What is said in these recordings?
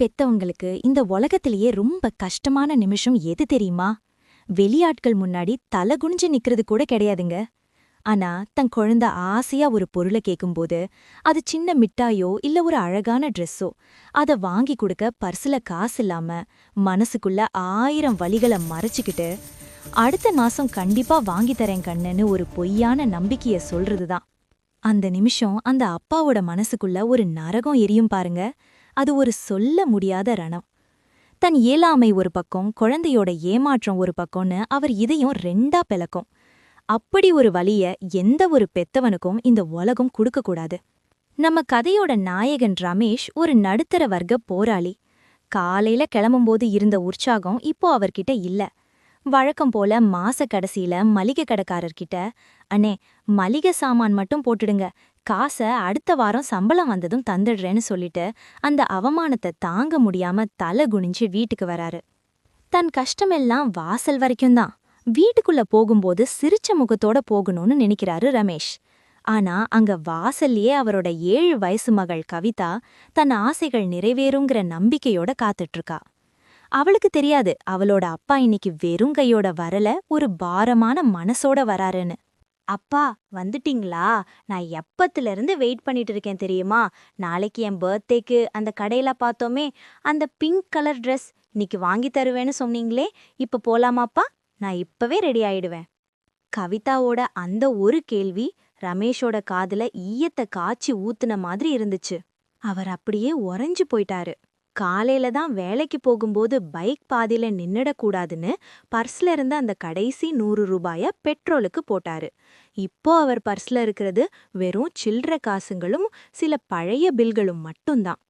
பெத்தவங்களுக்கு இந்த உலகத்திலேயே ரொம்ப கஷ்டமான நிமிஷம் எது தெரியுமா? வெளியாட்கள் முன்னாடி தலை குனிஞ்சு நிக்கிறது கூட கிடையாதுங்க. ஆனா தன் குழந்தை ஆசையா ஒரு பொருளை கேக்கும்போது அது சின்ன மிட்டாயோ இல்ல ஒரு அழகான ட்ரெஸ்ஸோ அத வாங்கி கொடுக்க பர்சுல காசு இல்லாம மனசுக்குள்ள ஆயிரம் வழிகளை மறைச்சிக்கிட்டு அடுத்த மாசம் கண்டிப்பா வாங்கி தரேன் கண்ணுன்னு ஒரு பொய்யான நம்பிக்கைய சொல்றதுதான். அந்த நிமிஷம் அந்த அப்பாவோட மனசுக்குள்ள ஒரு நரகம் எரியும் பாருங்க. அது ஒரு சொல்ல முடியாத ரணம். தன் இயலாமை ஒரு பக்கம் குழந்தையோட ஏமாற்றம் ஒரு பக்கம்னு அவர் இதையும் ரெண்டா பிளக்கும். அப்படி ஒரு வழிய எந்த ஒரு பெத்தவனுக்கும் இந்த உலகம் கொடுக்கக்கூடாது நம்ம கதையோட நாயகன் ரமேஷ் ஒரு நடுத்தர வர்க்க போராளி. காலையில கிளம்பும்போது இருந்த உற்சாகம் இப்போ அவர்கிட்ட இல்ல. வழக்கம் போல மாச கடைசியில மளிகை கடைக்காரர்கிட்ட அண்ணே மளிகை சாமான் மட்டும் போட்டுடுங்க. காச அடுத்த வாரம் சம்பளம் வந்ததும் தந்துடுறேன்னு சொல்லிட்டு அந்த அவமானத்தை தாங்க முடியாம தலை குனிஞ்சு வீட்டுக்கு வராரு. தன் கஷ்டமெல்லாம் வாசல் வரைக்கும் தான். வீட்டுக்குள்ள போகும்போது சிரிச்ச முகத்தோட போகணும்னு நினைக்கிறாரு ரமேஷ். ஆனா அங்க வாசல்லையே அவரோட ஏழு வயசு மகள் கவிதா தன் ஆசைகள் நிறைவேறுங்கிற நம்பிக்கையோட காத்துட்டு இருக்கா அவளுக்கு தெரியாது அவளோட அப்பா இன்னைக்கு வெறும் கையோட வரல ஒரு பாரமான மனசோட வராருன்னு. அப்பா வந்துட்டீங்களா? நான் எப்பத்துல இருந்து வெயிட் பண்ணிட்டு இருக்கேன் தெரியுமா? நாளைக்கு என் பர்த்டேக்கு அந்த கடையில பார்த்தோமே அந்த பிங்க் கலர் ட்ரெஸ் இன்னைக்கு வாங்கி தருவேன்னு சொன்னீங்களே இப்போ போலாமாப்பா? நான் இப்பவே ரெடி ஆயிடுவேன். கவிதாவோட அந்த ஒரு கேள்வி ரமேஷோட காதுல ஈயத்தை காய்ச்சி ஊத்துன மாதிரி இருந்துச்சு. அவர் அப்படியே உறைஞ்சு போயிட்டாரு. காலையில தான் வேலைக்கு போகும்போது பைக் பாதியில நின்னுடக்கூடாதுன்னு பர்ஸ்ல இருந்த அந்த கடைசி நூறு ரூபாய பெட்ரோலுக்கு போட்டாரு. இப்போ அவர் பர்ஸ்ல இருக்கிறது வெறும் சில்லற காசுங்களும் சில பழைய பில்களும் மட்டும்தான்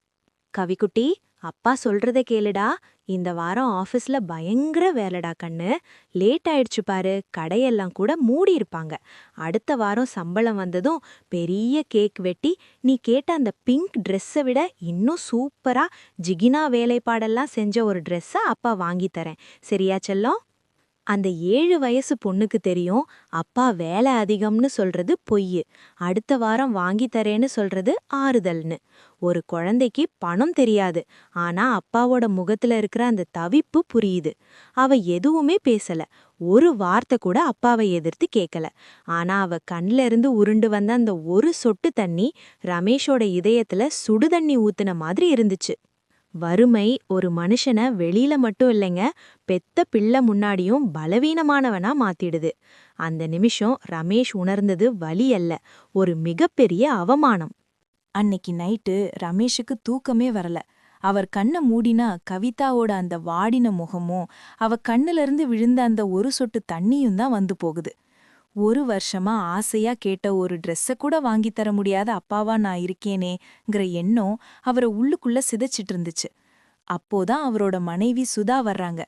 கவிக்குட்டி அப்பா சொல்றத கேளுடா. இந்த வாரம் ஆஃபீஸ்ல பயங்கர வேலைடா கண்ணு. லேட் ஆயிடுச்சு பாரு. கடையெல்லாம் கூட மூடி இருப்பாங்க. அடுத்த வாரம் சம்பளம் வந்ததும் பெரிய கேக் வெட்டி நீ கேட்ட அந்த பிங்க் ட்ரெஸ்ஸை விட இன்னும் சூப்பரா ஜிகினா வேலைப்பாடெல்லாம் செஞ்ச ஒரு ட்ரெஸ்ஸை அப்பா வாங்கி தரேன். சரியா செல்லம்? அந்த ஏழு வயசு பொண்ணுக்கு தெரியும் அப்பா வேலை அதிகம்னு சொல்றது பொய்யு. அடுத்த வாரம் வாங்கி தரேன்னு சொல்றது ஆறுதல்னு. ஒரு குழந்தைக்கு பணம் தெரியாது. ஆனா அப்பாவோட முகத்துல இருக்கிற அந்த தவிப்பு புரியுது. அவ எதுவுமே பேசல. ஒரு வார்த்தை கூட அப்பாவை எதிர்த்து கேட்கல ஆனா அவ கண்ல இருந்து உருண்டு வந்த அந்த ஒரு சொட்டு தண்ணி ரமேஷோட இதயத்துல சுடுதண்ணி ஊத்துன மாதிரி இருந்துச்சு. வறுமை ஒரு மனுஷனை வெளியில மட்டும் இல்லைங்க பெத்த பிள்ளை முன்னாடியும் பலவீனமானவனா மாத்திடுது. அந்த நிமிஷம் ரமேஷ் உணர்ந்தது வலி அல்ல ஒரு மிகப்பெரிய அவமானம். அன்னைக்கு நைட்டு ரமேஷுக்கு தூக்கமே வரல. அவர் கண்ணை மூடினா கவிதாவோட அந்த வாடின முகமும் அவ கண்ணுல இருந்து விழுந்த அந்த ஒரு சொட்டு தண்ணியும் தான் வந்து போகுது. ஒரு வருஷமா ஆசையா கேட்ட ஒரு ட்ரெஸ்ஸ கூட வாங்கித் தர முடியாத அப்பாவா நான் இருக்கேனேங்கிற எண்ணம் அவரை உள்ளுக்குள்ள சிதைச்சிட்டு இருந்துச்சு. அப்போதான் அவரோட மனைவி சுதா வர்றாங்க.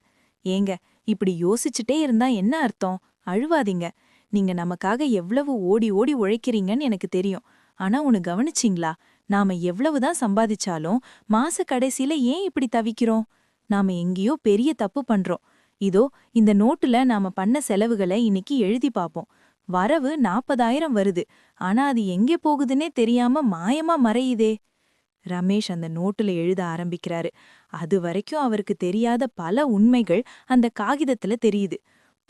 ஏங்க இப்படி யோசிச்சுட்டே இருந்தா என்ன அர்த்தம்? அழுவாதீங்க. நீங்க நமக்காக எவ்வளவு ஓடி ஓடி உழைக்கிறீங்கன்னு எனக்கு தெரியும். ஆனா உன்னு கவனிச்சிங்களா? நாம எவ்வளவுதான் சம்பாதிச்சாலும் மாச கடைசியில ஏன் இப்படி தவிக்கிறோம்? நாம எங்கேயோ பெரிய தப்பு பண்றோம். இதோ இந்த நோட்டுல நாம பண்ண செலவுகளை இன்னைக்கு எழுதி பார்ப்போம் வரவு நாப்பதாயிரம் வருது. ஆனா அது எங்கே போகுதுன்னே தெரியாம மாயமா மறையுதே. ரமேஷ் அந்த நோட்டுல எழுத ஆரம்பிக்கிறாரு. அது வரைக்கும் அவருக்கு தெரியாத பல உண்மைகள் அந்த காகிதத்துல தெரியுது.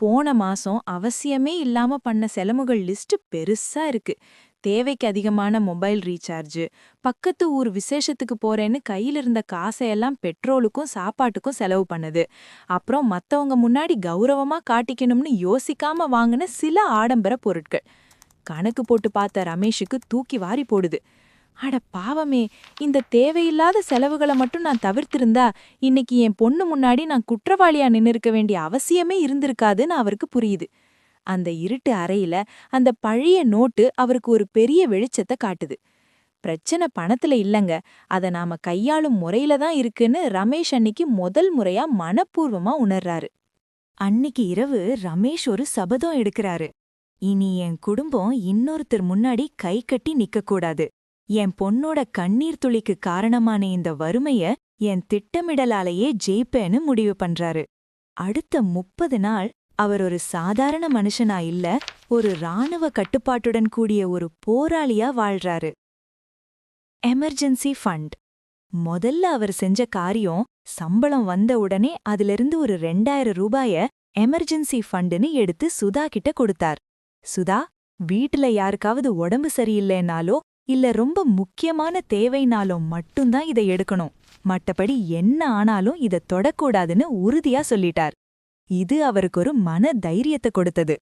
போன மாசம் அவசியமே இல்லாம பண்ண செலவுகள் லிஸ்ட் பெருசா இருக்கு. தேவைக்கு அதிகமான மொபைல் ரீசார்ஜ் பக்கத்து ஊர் விசேஷத்துக்கு போறேன்னு கையில இருந்த காசையெல்லாம் பெட்ரோலுக்கும் சாப்பாட்டுக்கும் செலவு பண்ணுது. அப்புறம் மத்தவங்க முன்னாடி கௌரவமா காட்டிக்கணும்னு யோசிக்காம வாங்கின சில ஆடம்பர பொருட்கள். கணக்கு போட்டு பார்த்த ரமேஷுக்கு தூக்கி வாரி போடுது. அட பாவமே இந்த தேவையில்லாத செலவுகளை மட்டும் நான் தவிர்த்திருந்தா இன்னைக்கு என் பொண்ணு முன்னாடி நான் குற்றவாளியா நின்னுருக்க வேண்டிய அவசியமே இருந்திருக்காதுன்னு அவருக்கு புரியுது. அந்த இருட்டு அறையில அந்த பழைய நோட்டு அவருக்கு ஒரு பெரிய வெளிச்சத்தை காட்டுது. பிரச்சனை பணத்துல இல்லங்க. அத நாம கையாளும் முறையில தான் இருக்குன்னு ரமேஷ் அன்னிக்கு முதல் முறையா மனப்பூர்வமா உணர்றாரு. அன்னிக்கு இரவு ரமேஷ் ஒரு சபதம் எடுக்கிறாரு. இனி என் குடும்பம் இன்னொருத்தர் முன்னாடி கை கட்டி நிக்கக்கூடாது. என் பொண்ணோட கண்ணீர் துளிக்கு காரணமான இந்த வறுமைய என் திட்டமிடலாலேயே ஜெயிப்பேன்னு முடிவு பண்றாரு. அடுத்த முப்பது நாள் அவர் ஒரு சாதாரண மனுஷனா இல்ல ஒரு ராணுவ கட்டுப்பாட்டுடன் கூடிய ஒரு போராளியா வாழ்றாரு. Emergency fund. முதல்ல அவர் செஞ்ச காரியம் சம்பளம் வந்த உடனே அதிலிருந்து ஒரு ரெண்டாயிரம் ரூபாய எமர்ஜென்சி ஃபண்டுன்னு எடுத்து சுதா கிட்ட கொடுத்தார். சுதா வீட்டுல யாருக்காவது உடம்பு சரியில்லைனாலோ இல்ல ரொம்ப முக்கியமான தேவைனாலோ மட்டும்தான் இதை எடுக்கணும். மட்டபடி என்ன ஆனாலும் இத தொடக்கூடாதுன்னு உறுதியா சொல்லிட்டார். இது அவருக்கு ஒரு மன தைரியத்தை கொடுத்தது.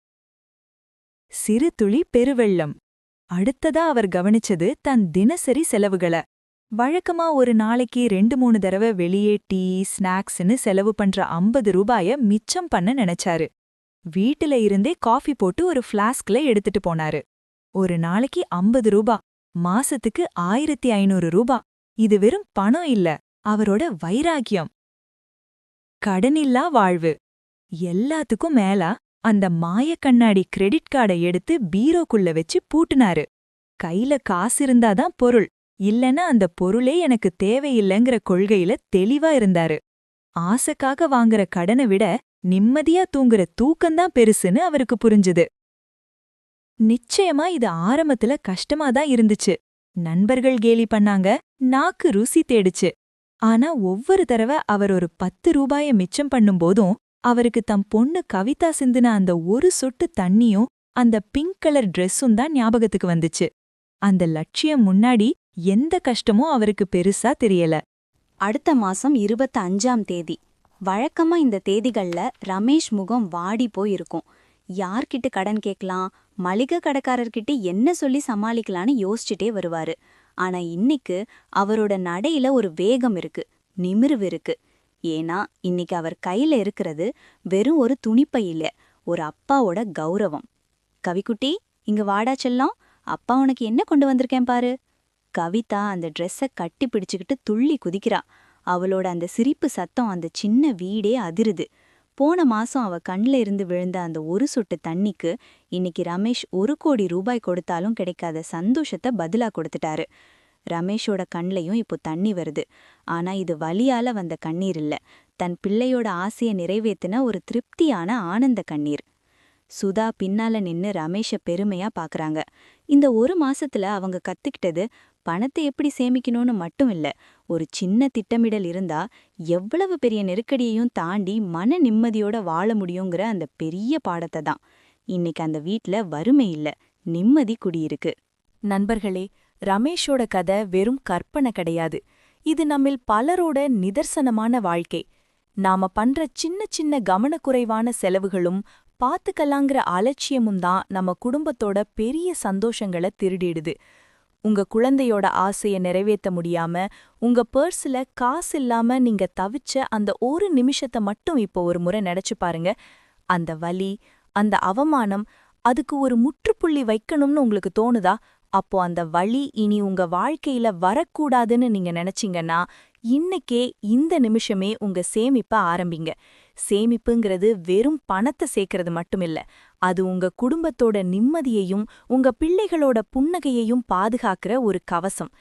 சிறு துளி பெருவெள்ளம். அடுத்ததா அவர் கவனிச்சது தன் தினசரி செலவுகள. வழக்கமா ஒரு நாளைக்கு ரெண்டு மூணு தடவை வெளியே டீ ஸ்நாக்ஸ்னு செலவு பண்ற ஐம்பது ரூபாய மிச்சம் பண்ண நினைச்சாரு. வீட்டுல இருந்தே காஃபி போட்டு ஒரு ஃப்ளாஸ்க்ல எடுத்துட்டு போனாரு. ஒரு நாளைக்கு ஐம்பது ரூபா மாசத்துக்கு ஆயிரத்தி ஐநூறு ரூபா. இது வெறும் பணம் இல்ல அவரோட வைராக்கியம். கடனில்லா வாழ்வு. எல்லாத்துக்கும் மேலா அந்த மாயக் கண்ணாடி கிரெடிட் கார்டை எடுத்து பீரோக்குள்ள வச்சு பூட்டுனாரு. கையில காசு இருந்தாதான் பொருள் இல்லனா அந்த பொருளே எனக்கு தேவையில்லைங்கிற கொள்கையில தெளிவா இருந்தாரு. ஆசைக்காக வாங்குற கடனை விட நிம்மதியா தூங்குற தூக்கம்தான் பெருசுன்னு அவருக்கு புரிஞ்சுது. நிச்சயமா இது ஆரம்பத்துல கஷ்டமா தான் இருந்துச்சு. நண்பர்கள் கேலி பண்ணாங்க நாக்கு ருசி தேடுச்சு. ஆனா ஒவ்வொரு தடவை அவர் ஒரு பத்து ரூபாய மிச்சம் பண்ணும்போதும் அவருக்கு தம் பொண்ணு கவிதா சிந்தின அந்த ஒரு சொட்டு தண்ணியும் அந்த பிங்க் கலர் ட்ரெஸ்ஸும் தான் ஞாபகத்துக்கு வந்துச்சு. அந்த லட்சியம் முன்னாடி எந்த கஷ்டமும் அவருக்கு பெருசா தெரியல. அடுத்த மாசம் இருபத்தி அஞ்சாம் தேதி. வழக்கமா இந்த தேதிகள்ல ரமேஷ் முகம் வாடி போயிருக்கும். யார்கிட்ட கடன் கேட்கலாம் மளிகை கடைக்காரர்கிட்ட என்ன சொல்லி சமாளிக்கலான்னு யோசிச்சுட்டே வருவாரு. ஆனா இன்னைக்கு அவரோட நடையில ஒரு வேகம் இருக்கு நிமிர்வு இருக்கு. ஏன்னா இன்னைக்கு அவர் கையில இருக்கிறது வெறும் ஒரு துணிப்பை இல்ல ஒரு அப்பாவோட கௌரவம். கவிக்குட்டி இங்க வாடா செல்லம். அப்பா உனக்கு என்ன கொண்டு வந்திருக்கேன் பாரு. கவிதா அந்த ட்ரெஸ்ஸை கட்டி பிடிச்சுக்கிட்டு துள்ளி குதிக்கிறா. அவளோட அந்த சிரிப்பு சத்தம் அந்த சின்ன வீடே அதிருது. போன மாசம் அவ கண்ல இருந்து விழுந்த அந்த ஒரு சொட்டு தண்ணிக்கு இன்னைக்கு ரமேஷ் ஒரு கோடி ரூபாய் கொடுத்தாலும் கிடைக்காத சந்தோஷத்தை பதிலா கொடுத்துட்டாரு. ரமேஷோட கண்லயும் இப்போ தண்ணி வருது. ஆனா இது வலியால வந்த கண்ணீர் இல்ல. தன் பிள்ளையோட ஆசையை நிறைவேத்தின ஒரு திருப்தியான ஆனந்த கண்ணீர். சுதா பின்னால நின்னு ரமேஷ பெருமையா பாக்குறாங்க. இந்த ஒரு மாசத்துல அவங்க கத்துக்கிட்டது பணத்தை எப்படி சேமிக்கணும்னு மட்டும் இல்ல. ஒரு சின்ன திட்டமிடல் இருந்தா எவ்வளவு பெரிய நெருக்கடியையும் தாண்டி மன நிம்மதியோட வாழ முடியுங்கிற அந்த பெரிய பாடத்தை தான். இன்னைக்கு அந்த வீட்ல வறுமை இல்ல நிம்மதி குடியிருக்கு. நண்பர்களே ரமேஷோட கதை வெறும் கற்பனை கிடையாது. இது நம்மில் பலரோட நிதர்சனமான வாழ்க்கை. நாம பண்ற சின்ன சின்ன கவனக்குறைவான செலவுகளும் பாத்துக்கலாங்கிற அலட்சியமும் தான் நம்ம குடும்பத்தோட பெரிய சந்தோஷங்களை திருடிடுது. உங்க குழந்தையோட ஆசைய நிறைவேத்த முடியாம உங்க பர்ஸ்ல காசு இல்லாம நீங்க தவிச்ச அந்த ஒரு நிமிஷத்தை மட்டும் இப்போ ஒரு முறை நினைச்சு பாருங்க. அந்த வலி அந்த அவமானம் அதுக்கு ஒரு முற்றுப்புள்ளி வைக்கணும்னு உங்களுக்கு தோணுதா? அப்போ அந்த வழி இனி உங்க வாழ்க்கையில வரக்கூடாதுன்னு நீங்க நினைச்சீங்கன்னா இன்னைக்கே இந்த நிமிஷமே உங்க சேமிப்ப ஆரம்பிங்க. சேமிப்புங்கிறது வெறும் பணத்தை சேர்க்கறது மட்டுமில்ல. அது உங்க குடும்பத்தோட நிம்மதியையும் உங்க பிள்ளைகளோட புன்னகையையும் பாதுகாக்கிற ஒரு கவசம்.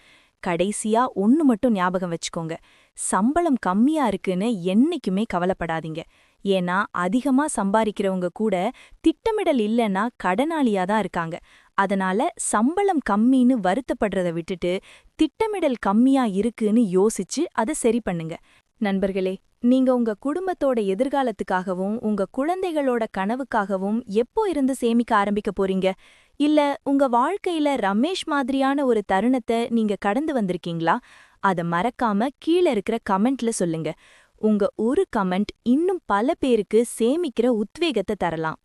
கடைசியா ஒன்னு மட்டும் ஞாபகம் வச்சுக்கோங்க. சம்பளம் கம்மியா இருக்குன்னு என்னைக்குமே கவலைப்படாதீங்க. ஏன்னா அதிகமா சம்பாதிக்கிறவங்க கூட திட்டமிடல் இல்லைன்னா கடனாளியா தான் இருக்காங்க. அதனால சம்பளம் கம்மின்னு வருத்தப்படுறத விட்டுட்டு திட்டமிடல் கம்மியா இருக்குன்னு யோசிச்சு அதை சரி பண்ணுங்க. நண்பர்களே நீங்க உங்க குடும்பத்தோட எதிர்காலத்துக்காகவும் உங்க குழந்தைகளோட கனவுக்காகவும் எப்போ இருந்து சேமிக்க ஆரம்பிக்க போறீங்க? இல்ல உங்க வாழ்க்கையில ரமேஷ் மாதிரியான ஒரு தருணத்தை நீங்க கடந்து வந்திருக்கீங்களா? அத மறக்காம கீழ இருக்கிற கமெண்ட்ல சொல்லுங்க. உங்க ஒரு கமெண்ட் இன்னும் பல பேருக்கு சேமிக்கிற உத்வேகத்தை தரலாம்.